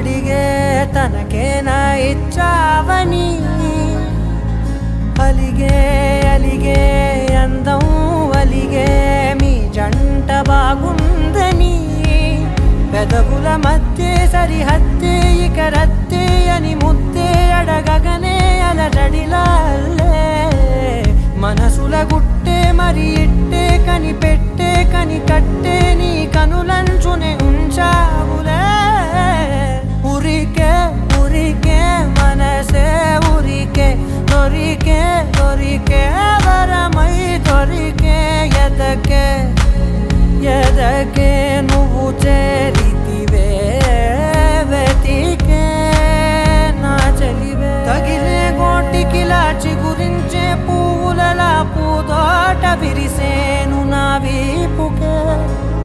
అడిగే తనకేనా ఇచ్చావని అలిగే అలిగే అందం అలిగే మీ జంట బాగుందని పెదవుల మధ్య సరిహత్తే ఇక రత్తే అని ముద్దే అడగగనే అలజడిలా మనసుల గుట్టే మరి ఇట్టే కని పెట్టే కని కట్టే ఎదకే నువ్వు చేరితివే వెతికే నా చెలివే తగిలే గోటికి లాచి